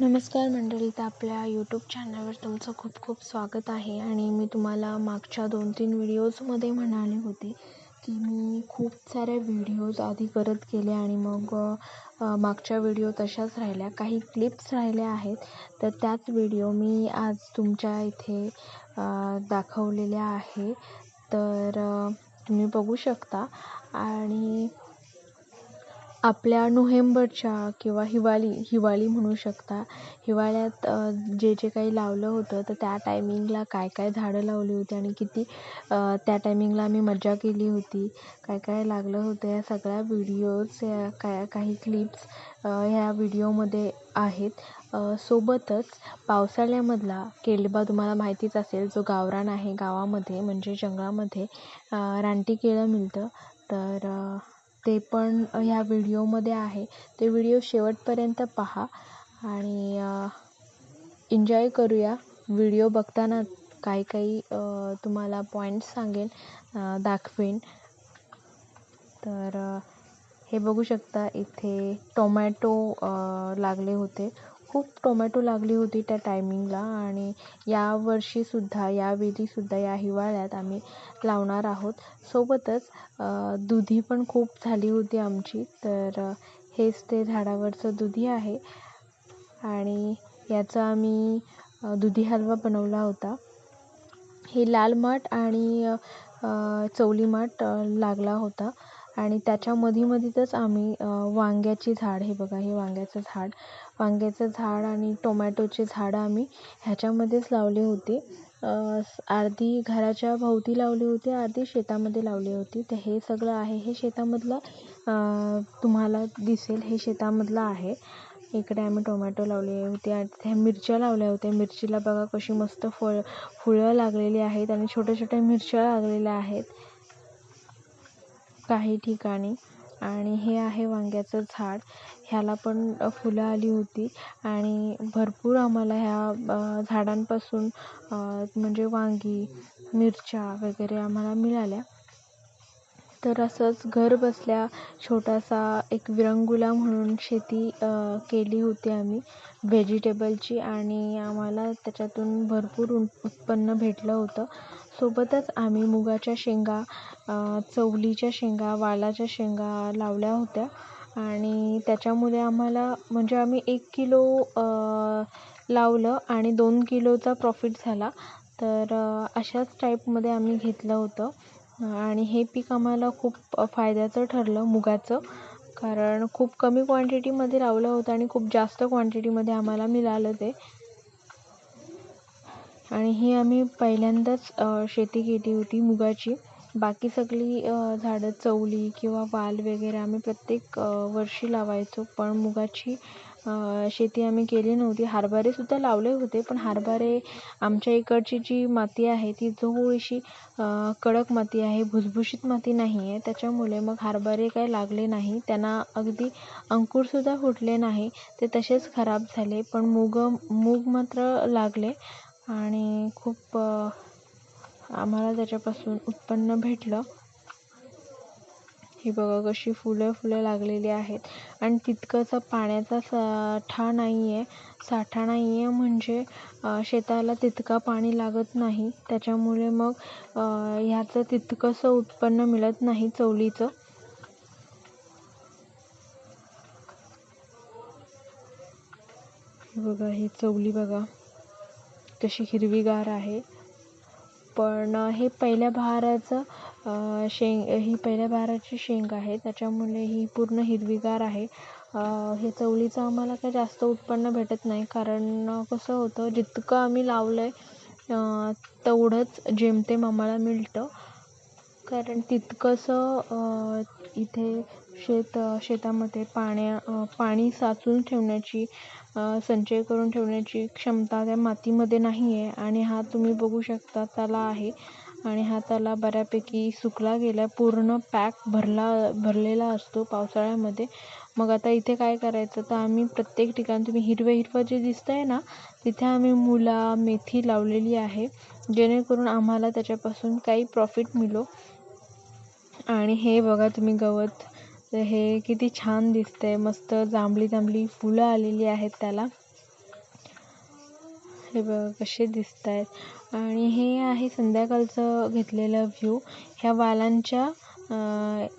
नमस्कार मंडळी तर आपल्या यूट्यूब चॅनलवर तुमचं खूप खूप स्वागत आहे. आणि मी तुम्हाला मागच्या दोन तीन व्हिडिओजमध्ये म्हणाले होते की मी खूप साऱ्या व्हिडिओज आधी करत गेले आणि मग मागच्या व्हिडिओ तशाच राहिल्या. काही क्लिप्स राहिल्या आहेत. तर त्याच व्हिडिओ मी आज तुमच्या इथे दाखवलेल्या आहे. तर तुम्ही बघू शकता. आणि आपल्या नोव्हेंबरच्या किंवा हिवाळी हिवाळी म्हणू शकता. हिवाळ्यात जे जे काही लावलं होतं तर त्या टायमिंगला काय काय झाडं लावली होती आणि किती त्या टायमिंगला आम्ही मजा केली होती. काय काय लागलं होतं या सगळ्या व्हिडिओज काय काही क्लिप्स ह्या व्हिडिओमध्ये आहेत. सोबतच पावसाळ्यामधला केळबा तुम्हाला माहितीच असेल जो गावरान आहे गावामध्ये म्हणजे जंगलामध्ये रानटी केळं मिळतं. तर ते पण ह्या व्हिडिओमध्ये आहे. ते व्हिडिओ शेवटपर्यंत पहा आणि एन्जॉय करूया. व्हिडिओ बघताना काही काही तुम्हाला पॉईंट्स सांगेन दाखवेन. तर हे बघू शकता इथे टोमॅटो लागले होते. खूप टोमॅटो लागली होती त्या टायमिंगला आणि यावर्षीसुद्धा यावेळीसुद्धा या हिवाळ्यात आम्ही लावणार आहोत. सोबतच दुधी पण खूप झाली होती आमची. तर हेच ते झाडावरचं दुधी आहे. आणि याचा आम्ही दुधी हलवा बनवला होता. हे लाल माठ आणि चवली माठ लागला होता. आणि त्याच्या मधीमध्येच आम्ही वांग्याची झाड हे बघा हे वांग्याचं झाड. वांग्याचं झाड आणि टोमॅटोचे झाडं आम्ही ह्याच्यामध्येच लावले होते. अर्धी घराच्या भोवती लावली होती अर्धी शेतामध्ये लावली होती. तर हे सगळं आहे. हे शेतामधलं तुम्हाला दिसेल हे शेतामधलं आहे. इकडे आम्ही टोमॅटो लावले होते आणि तिथे मिरच्या लावल्या होत्या. मिरचीला बघा कशी मस्त फळ फुलं लागलेली आहेत आणि छोट्या छोट्या मिरच्या लागलेल्या आहेत. काही ठिकाणी. आणि हे आहे वांग्याचं झाड. ह्याला पण फुलं आली होती. आणि भरपूर आम्हाला ह्या झाडांपासून म्हणजे वांगी मिरच्या वगैरे आम्हाला मिळाल्या. तर असंच घरबसल्या छोटासा एक विरंगुला म्हणून शेती केली होती आम्ही. व्हेजिटेबलची आणि आम्हाला त्याच्यातून भरपूर उत्पन्न भेटलं होतं. सोबतच आम्ही मुगाच्या शेंगा चवलीच्या शेंगा वालाच्या शेंगा लावल्या होत्या. आणि त्याच्यामुळे आम्हाला म्हणजे आम्ही एक किलो लावलं आणि दोन किलोचा प्रॉफिट झाला. तर अशाच टाईपमध्ये आम्ही घेतलं होतं. आणि हे पीक आम्हाला खूप फायद्याचं ठरलं मुगाचं. कारण खूप कमी क्वांटिटीमध्ये लावलं होतं आणि खूप जास्त क्वांटिटीमध्ये आम्हाला मिळालं ते. आणि ही आम्ही पहिल्यांदाच शेती केली होती मुगाची. बाकी सगळी झाडं चवली किंवा वाल वगैरे आम्ही प्रत्येक वर्षी लावायचो. पण मुगाची शेती आम्ही केली नव्हती. हरभरेसुद्धा लावले होते पण हरभरे आमच्या इकडची जी माती आहे ती थोडीशी कडक माती आहे भुसभुशीत माती नाही आहे त्याच्यामुळे मग हरभरे काही लागले नाही. त्यांना अगदी अंकुरसुद्धा फुटले नाही. ते तसेच खराब झाले पण मूग मूग मात्र लागले आणि खूप आम्हाला त्याच्यापासून उत्पन्न भेटलं. ही बघा कशी फुलं फुलं लागलेली आहेत. आणि तितकंसं पाण्याचा साठा नाही आहे साठा नाही आहे म्हणजे शेताला तितका पाणी लागत नाही. त्याच्यामुळे मग ह्याचं तितकंसं उत्पन्न मिळत नाही चवलीचं बघा ही चवली बघा. कशी हिरवीगार आहे. पण हे पहिल्या बहाराचं शेंग ही पहिल्या बहाराची शेंग आहे. त्याच्यामुळे ही पूर्ण हिरवीगार आहे. हे चवळीचं आम्हाला काही जास्त उत्पन्न भेटत नाही. कारण कसं होतं जितकं आम्ही लावलं आहे तेवढंच जेमतेम आम्हाला मिळतं. कारण तितकंसं इथे शेत शेतामध्ये पाण्या पाणी साचून ठेवण्याची संचय करून ठेवण्याची क्षमता त्या मातीमध्ये नाही आहे आणि हा तुम्ही बघू शकता त्याला आहे आणि हा त्याला बऱ्यापैकी सुकला गेला आहे पूर्ण पॅक भरला भरलेला असतो पावसाळ्यामध्ये. मग आता इथे काय करायचं? तर आम्ही प्रत्येक ठिकाणी तुम्ही हिरवं हिरवं जे दिसतं आहे ना तिथे आम्ही मुला मेथी लावलेली आहे जेणेकरून आम्हाला त्याच्यापासून काही प्रॉफिट मिळो. आणि हे बघा तुम्ही गवत हे किती छान दिसतंय. मस्त जांभळी जांभळी फुलं आलेली आहेत त्याला. हे बघा कसे दिसत आहेत आणि हे आहे संध्याकाळचं घेतलेलं व्ह्यू ह्या वालांच्या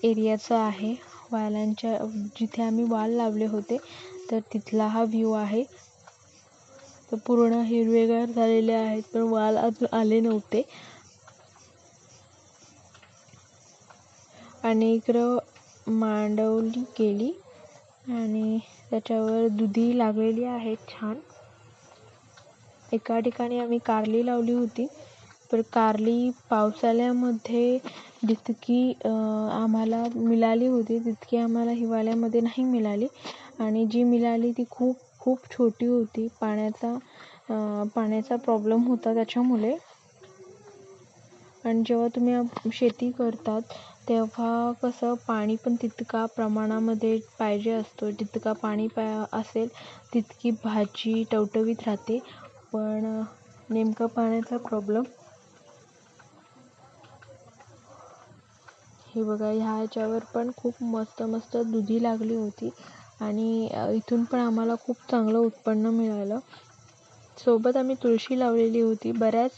एरियाचं आहे. वालांच्या जिथे आम्ही वाल लावले होते तर तिथला हा व्ह्यू आहे. तर पूर्ण हिरवेगार झालेले आहेत पण वाल अजून आले नव्हते. आणि इकडं मांडवली केली आणि त्याच्यावर दुधी लागलेली आहेत छान. एका ठिकाणी आम्ही कारली लावली होती तर कारली पावसाळ्यामध्ये जितकी आम्हाला मिळाली होती तितकी आम्हाला हिवाळ्यामध्ये नाही मिळाली. आणि जी मिळाली ती खूप खूप छोटी होती. पाण्याचा पाण्याचा प्रॉब्लेम होता त्याच्यामुळे. आणि जेव्हा तुम्ही शेती करतात तेव्हा कसं पाणी पण तितका प्रमाणामध्ये पाहिजे असतो. जितका पाणी पा असेल तितकी भाजी टवटवीत राहते. पण नेमका पाण्याचा प्रॉब्लेम हे बघा ह्या ह्याच्यावर पण खूप मस्त मस्त दुधी लागली होती. आणि इथून पण आम्हाला खूप चांगलं उत्पन्न मिळालं. सोबत आम्ही तुळशी लावलेली होती. बऱ्याच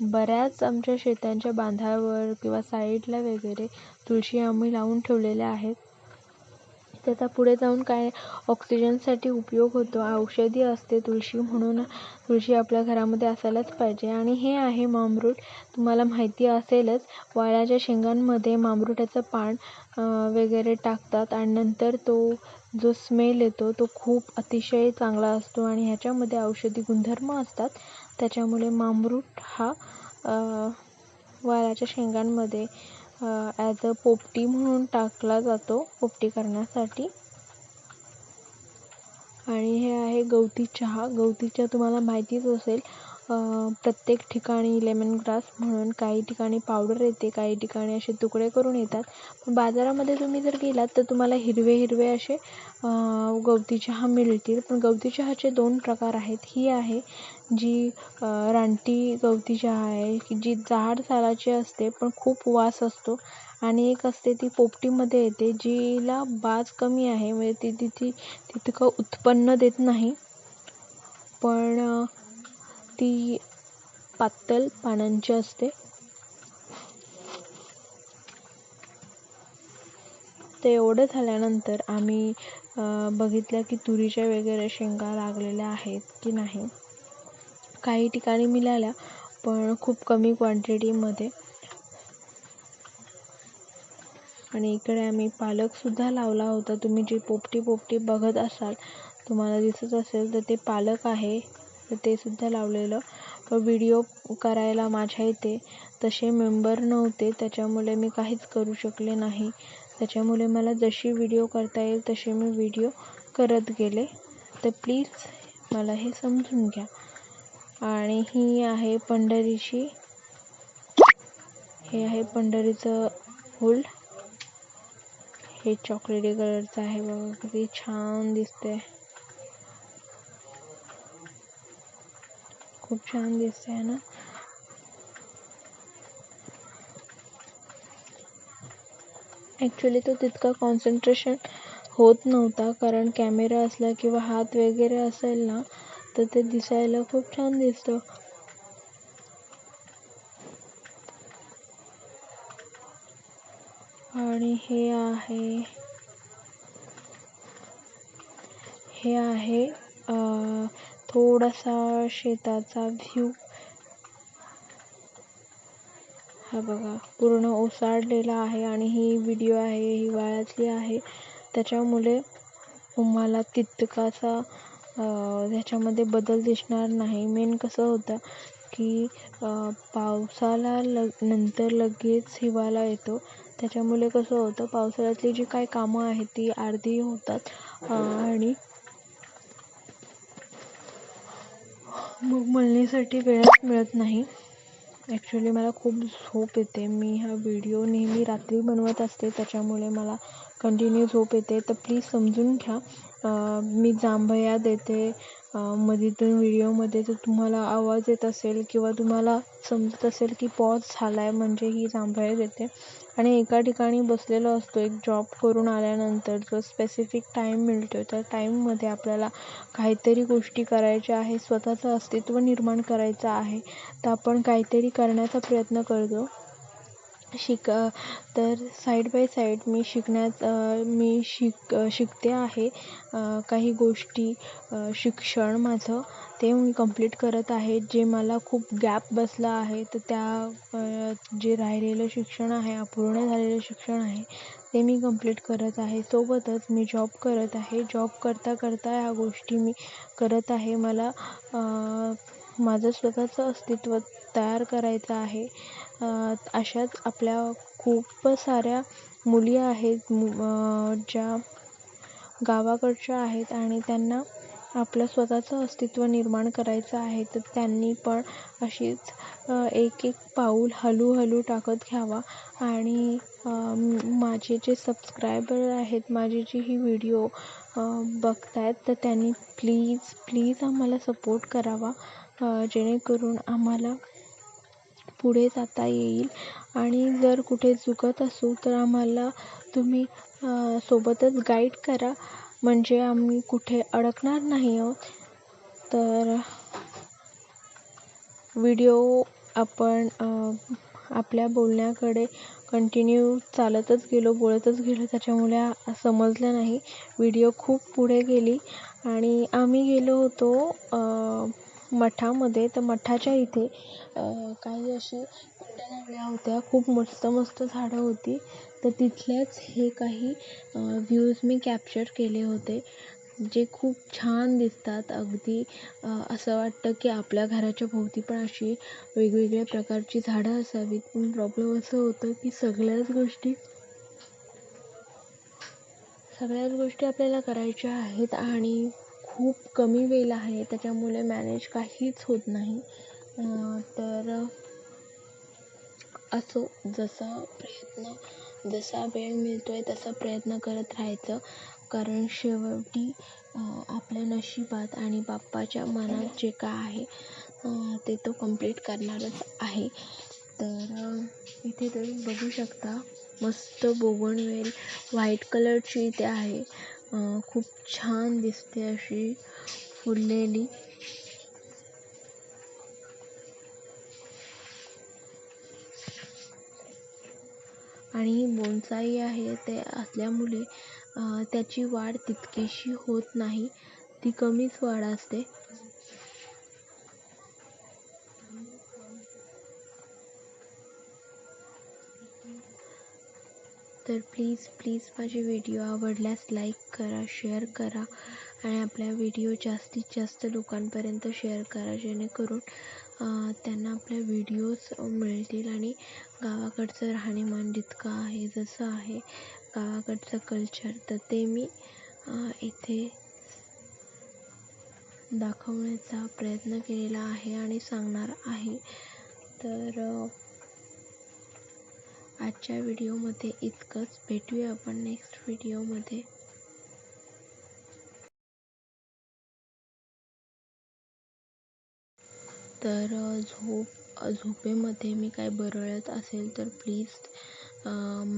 बऱ्याच आमच्या शेतांच्या बांधावर किंवा साईडला वगैरे तुळशी आम्ही लावून ठेवलेल्या आहेत. त्याचा पुढे जाऊन काय ऑक्सिजनसाठी उपयोग होतो औषधी असते तुळशी म्हणून तुळशी आपल्या घरामध्ये असायलाच पाहिजे. आणि हे आहे मामरूट. तुम्हाला माहिती असेलच वाळ्याच्या शेंगांमध्ये मामरुटाचं पान वगैरे टाकतात आणि नंतर तो जो स्मेल येतो तो खूप अतिशय चांगला असतो आणि ह्याच्यामध्ये औषधी गुणधर्म असतात. त्याच्यामुळे मामरूट हा वाळ्याच्या शेंगांमध्ये ॲज अ पोपटी म्हणून टाकला जातो पोपटी करण्यासाठी. आणि हे आहे गवती चहा. गवती चहा तुम्हाला माहितीच असेल प्रत्येक ठिकाणी लेमन ग्रास म्हणून काही ठिकाणी पावडर येते काही ठिकाणी असे तुकडे करून येतात. पण बाजारामध्ये तुम्ही जर गेलात तर तुम्हाला हिरवे हिरवे असे गवती चहा मिळतील. पण गवती चहाचे दोन प्रकार आहेत. ही आहे जी रानटी गवती चहा आहे की जी जाड सालाची असते पण खूप वास असतो. आणि एक असते ती पोपटीमध्ये येते जिला बाज कमी आहे. म्हणजे ती तिथे तितकं उत्पन्न देत नाही. पण ती पातळ पानांची असते. ते एवढं झाल्यानंतर आम्ही बघितलं की तुरीच्या वगैरे शेंगा लागलेल्या आहेत की नाही. काही ठिकाणी मिळाल्या पण खूप कमी क्वांटिटीमध्ये आणि इकडे आम्ही पालकसुद्धा लावला होता. तुम्ही जी पोपटी पोपटी बघत असाल तुम्हाला दिसत असेल तर ते पालक आहे. तर ते सुद्धा लावलेलं. पण व्हिडिओ करायला माझ्या इथे तसे मेंबर नव्हते. त्याच्यामुळे मी काहीच करू शकले नाही. त्याच्यामुळे मला जशी व्हिडिओ करता येईल तसे मी व्हिडिओ करत गेले. तर प्लीज मला हे समजून घ्या. आणि ही आहे पंढरीची हे आहे पंढरीचं फूल हे चॉकलेटी कलरचं आहे बघा. किती छान दिसते खूप छान दिसते ना? ॲक्च्युली तो तितका कॉन्सन्ट्रेशन होत नव्हता कारण कॅमेरा असला किंवा हात वगैरे असेल ना तर ते दिसायला खूप छान दिसतं. आणि हे आहे हे आहे थोडासा शेताचा व्ह्यू हा बघा पूर्ण ओसाडलेला आहे आणि ही व्हिडिओ आहे हिवाळ्यातली आहे. त्याच्यामुळे तुम्हाला तितकासा ह्याच्यामध्ये बदल दिसणार नाही. मेन कसं होतं की पावसाला लग नंतर लगेच हिवाळा येतो. त्याच्यामुळे कसं होतं पावसाळ्यातली जी काही कामं आहेत ती अर्धी होतात. आणि मग मळणीसाठी वेळच मिळत नाही. ॲक्च्युली मला खूप झोप येते. मी हा व्हिडिओ नेहमी रात्री बनवत असते. त्याच्यामुळे मला कंटिन्यू झोप येते. तर प्लीज समजून घ्या. मी जांभया देते. मधीतून व्हिडिओमध्ये जर तुम्हाला आवाज येत असेल किंवा तुम्हाला समजत असेल की पॉज झाला आहे म्हणजे ही जांभळी येते आणि एका ठिकाणी बसलेलो असतो एक जॉब करून आल्यानंतर जो स्पेसिफिक टाईम मिळतो त्या टाईममध्ये आपल्याला काहीतरी गोष्टी करायच्या आहे स्वतःचं अस्तित्व निर्माण करायचं आहे तर आपण काहीतरी करण्याचा प्रयत्न करतो. शिक तर साईड बाय साईड मी शिकण्यात मी शिक शिकते आहे. काही गोष्टी शिक्षण माझं ते मी कंप्लीट करत आहे. जे मला खूप गॅप बसला आहे तर त्या जे राहिलेलं शिक्षण आहे अपूर्ण झालेलं शिक्षण आहे ते मी कंप्लीट करत आहे. सोबतच मी जॉब करत आहे. जॉब करता करता ह्या गोष्टी मी करत आहे. मला माझं स्वतःचं अस्तित्व तयार करायचं आहे. अशाच आपल्या खूप साऱ्या मुली आहेत ज्या गावाकडच्या आहेत आणि त्यांना आपलं स्वतःचं अस्तित्व निर्माण करायचं आहे तर त्यांनी पण अशीच एक एक पाऊल हळूहळू टाकत घ्यावा. आणि माझे जे सबस्क्रायबर आहेत माझी जी ही व्हिडिओ बघत आहेत तर त्यांनी प्लीज प्लीज आम्हाला सपोर्ट करावा जेणेकरून आम्हाला पुढे जाता येईल. आणि जर कुठे चुकत असू तर आम्हाला तुम्ही सोबतच गाईड करा. म्हणजे आम्ही कुठे अडकणार नाही आहोत. तर व्हिडिओ आपण आपल्या बोलण्याकडे कंटिन्यू चालतच गेलो बोलतच गेलो. त्याच्यामुळे समजलं नाही. व्हिडिओ खूप पुढे गेली. आणि आम्ही गेलो होतो मठामध्ये तर मठाच्या इथे काही अशी कुंड्या लावल्या होत्या. खूप मस्त मस्त झाडं होती. तर तिथल्याच हे काही व्ह्यूज मी कॅप्चर केले होते जे खूप छान दिसतात. अगदी असं वाटतं की आपल्या घराच्या भोवती पण अशी वेगवेगळ्या प्रकारची झाडं असावीत. पण प्रॉब्लेम असं होतं की सगळ्याच गोष्टी सगळ्याच गोष्टी आपल्याला करायच्या आहेत आणि खूप कमी वेळ आहे त्याच्यामुळे मॅनेज काहीच होत नाही. तर असो जसा प्रयत्न जसा वेळ मिळतो आहे तसा प्रयत्न करत राहायचं. कारण शेवटी आपल्या नशिबात आणि बाप्पाच्या मनात जे काय आहे ते तो कंप्लीट करणारच आहे. तर इथे तुम्ही बघू शकता मस्त बोगनवेल व्हाईट कलरची इथे आहे. खूप छान दिसते अशी फुललेली. आणि बोन्साई आहे ते असल्यामुळे त्याची वाढ तितकीशी होत नाही. ती कमीच वाढ असते. तर प्लीज प्लीज माझे व्हिडिओ आवडल्यास लाईक करा शेअर करा आणि आपल्या व्हिडिओ जास्तीत जास्त लोकांपर्यंत शेअर करा जेणेकरून त्यांना आपल्या व्हिडिओज मिळतील आणि गावाकडचं राहणीमान जितकं आहे जसं आहे गावाकडचं कल्चर तर ते मी इथे दाखवण्याचा प्रयत्न केलेला आहे आणि सांगणार आहे. तर आजच्या व्हिडिओमध्ये इतकंच. भेटूया आपण नेक्स्ट व्हिडिओमध्ये. तर झोप झोपेमध्ये मी काय बरळत असेल तर प्लीज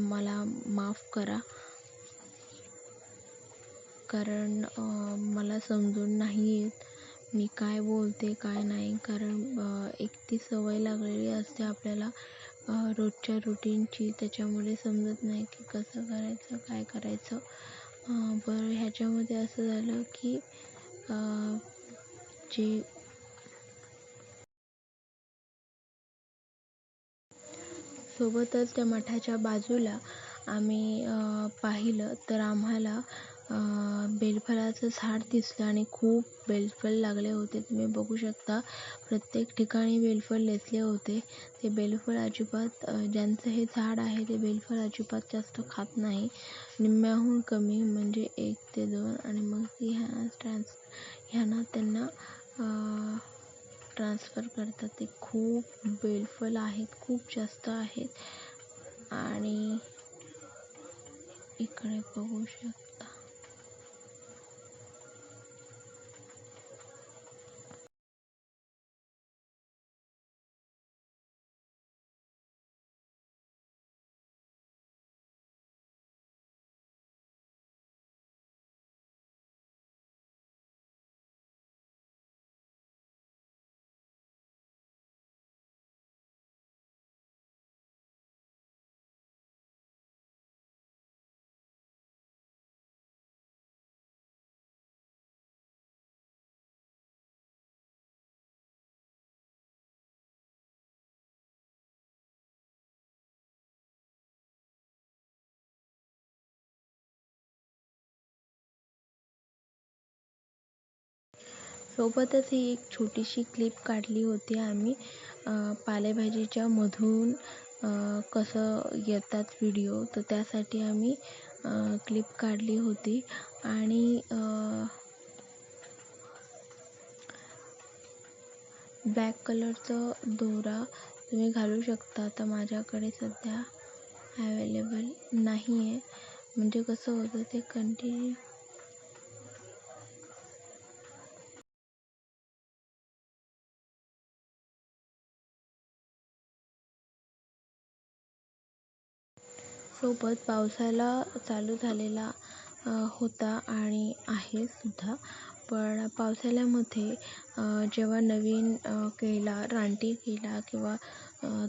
मला माफ करा. कारण मला समजून नाही येत मी काय बोलते काय नाही. कारण एक ती सवय लागलेली असते आपल्याला. रोजच्या रुटीनची त्याच्यामुळे समजत नाही की कसं करायचं काय करायचं. बरं ह्याच्यामध्ये असं झालं की जे सोबतच त्या मठाच्या बाजूला आम्ही पाहिलं तर आम्हाला बेलफळाचं झाड दिसलं आणि खूप बेलफळ लागले होते. तुम्ही बघू शकता प्रत्येक ठिकाणी बेलफळ लेचले होते. ते बेलफळ अजिबात ज्यांचं हे झाड आहे ते बेलफळ अजिबात जास्त खात नाही. निम्म्याहून कमी म्हणजे एक ते दोन आणि मग ह्या ट्रान्स ह्यांना त्यांना ट्रान्सफर करतात. ते खूप बेलफल आहेत खूप जास्त आहेत. आणि इकडे बघू शक-- सोबतच ही एक छोटीशी क्लिप काढली होती आम्ही. पालेभाजीच्या मधून कसं येतात व्हिडिओ तर त्यासाठी आम्ही क्लिप काढली होती. आणि ब्लॅक कलरचं दोरा तुम्ही घालू शकता तर माझ्याकडे सध्या ॲवेलेबल नाही आहे म्हणजे कसं होतं ते कंटिन्यू सोबत पावसाळा चालू झालेला होता आणि आहे सुद्धा. पण पावसाळ्यामध्ये जेव्हा नवीन केला रानटी केला किंवा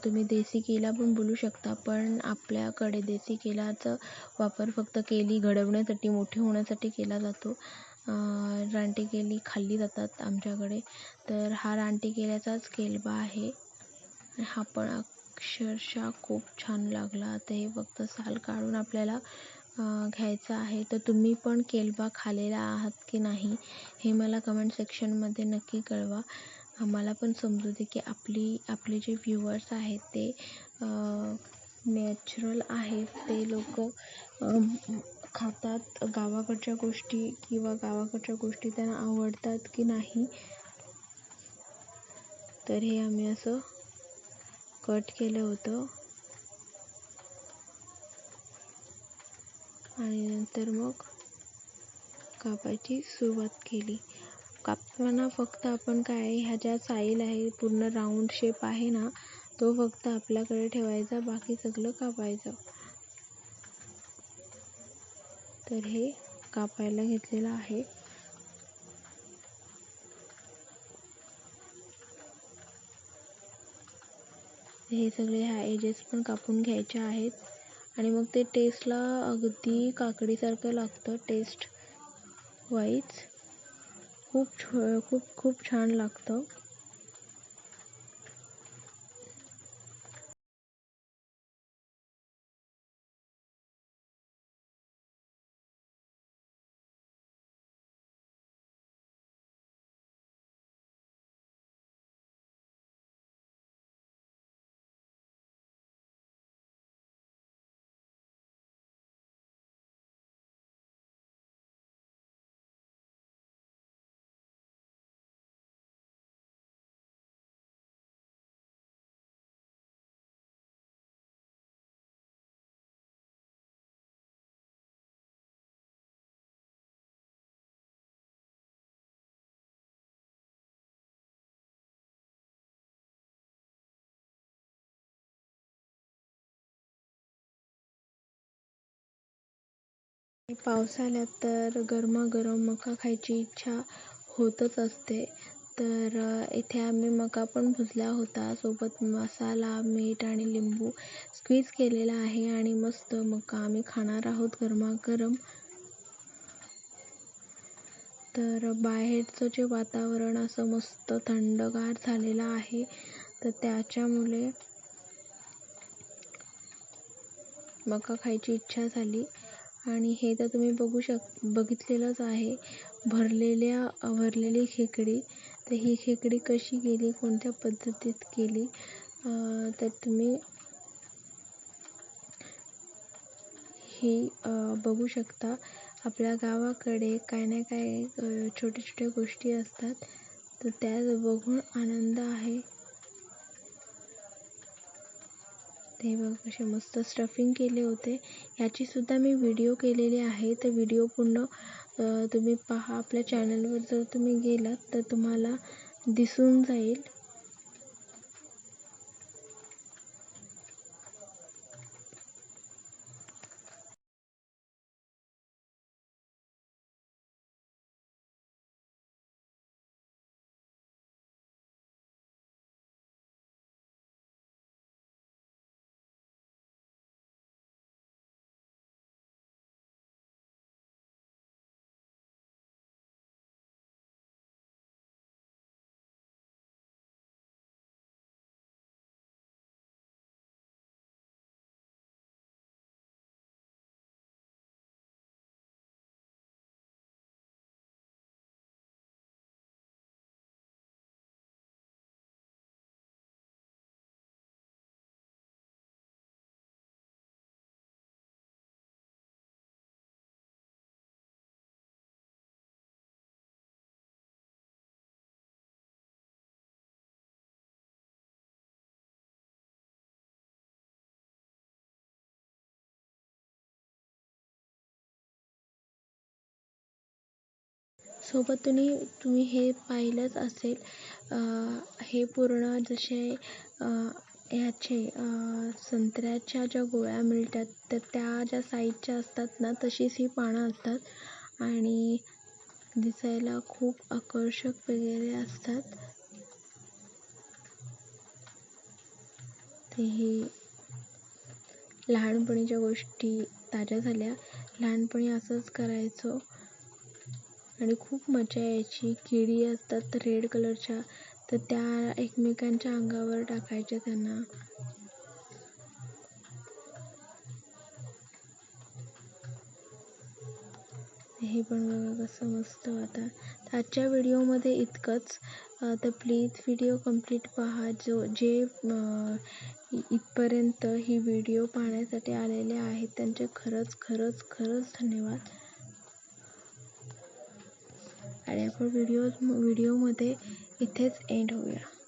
तुम्ही देसी केला पण बोलू शकता पण आपल्याकडे देसी केलाचा वापर फक्त केली घडवण्यासाठी मोठी होण्यासाठी केला जातो. रानटी केली खाल्ली जातात आमच्याकडे. तर हा रानटी केल्याचाच केलबा आहे. हा पण अक्षरशः खूप छान लागला. आता हे फक्त साल काढून आपल्याला घ्यायचं आहे. तर तुम्ही पण केलबा खालेला आहात की नाही हे मला कमेंट सेक्शनमध्ये नक्की कळवा. आम्हाला पण समजू दे की आपली आपले जे व्ह्युअर्स आहेत ते नॅचरल आहेत. ते लोक खातात. गावाकडच्या गोष्टी किंवा गावाकडच्या गोष्टी त्यांना आवडतात की नाही तर हे आम्ही असं कट केलं होतं. आणि नंतर मग कापायची सुरुवात केली. कापताना फक्त आपण काय ह्या ज्या साईल आहे पूर्ण राऊंड शेप आहे ना तो फक्त आपल्याकडे ठेवायचा बाकी सगळं कापायचं. तर हे कापायला घेतलेलं आहे. हे सगळे ह्या एजेस पण कापून घ्यायचे आहेत. आणि मग ते टेस्टला अगदी काकडीसारखं लागतं टेस्ट वाईज खूप छ खूप खूप छान लागतं. पावसाळ्यात तर गरमागरम मका खायची इच्छा होतच असते. तर इथे आम्ही मका पण भुजला होता. सोबत मसाला मीठ आणि लिंबू स्क्वीज केलेला आहे आणि मस्त मका आम्ही खाणार आहोत गरमागरम. तर बाहेरचं जे वातावरण असं मस्त थंडगार झालेलं आहे तर त्याच्यामुळे मका खायची इच्छा झाली. आणि हे तर तुम्ही बघू शक बघितलेलंच आहे. भरलेल्या भरलेली खेकडी. तर ही खेकडी कशी केली कोणत्या पद्धतीत केली तर तुम्ही ही बघू शकता. आपल्या गावाकडे काय ना काय छोट्या छोट्या गोष्टी असतात. तर त्या बघून आनंद आहे. ते बघ कसे मस्त स्टफिंग केले होते. याचीसुद्धा मी व्हिडिओ केलेले आहे. तर व्हिडिओ पूर्ण तुम्ही पहा. आपल्या चॅनलवर जर तुम्ही गेलात तर तुम्हाला दिसून जाईल. सोबत तुम्ही तुम्ही हे पाहिलंच असेल. हे पूर्ण जसे ह्याचे संत्र्याच्या ज्या गोळ्या मिळतात तर त्या ज्या साईजच्या असतात ना तशीच ही पानं असतात. आणि दिसायला खूप आकर्षक वगैरे असतात. ते हे लहानपणीच्या गोष्टी ताज्या झाल्या. लहानपणी असंच करायचो. आणि खूप मजा यायची. किडी असतात रेड कलरच्या तर त्या एकमेकांच्या अंगावर टाकायच्या त्यांना. हे पण बघा कसं मस्त वाटतं. तर आजच्या व्हिडिओमध्ये इतकंच. तर प्लीज व्हिडिओ कंप्लीट पहा. जो जे इथपर्यंत ही व्हिडिओ पाहण्यासाठी आलेले आहेत त्यांचे खरंच खरंच खरंच धन्यवाद. आणि व्हिडिओज व्हिडिओमध्ये इथेच एंड होऊया.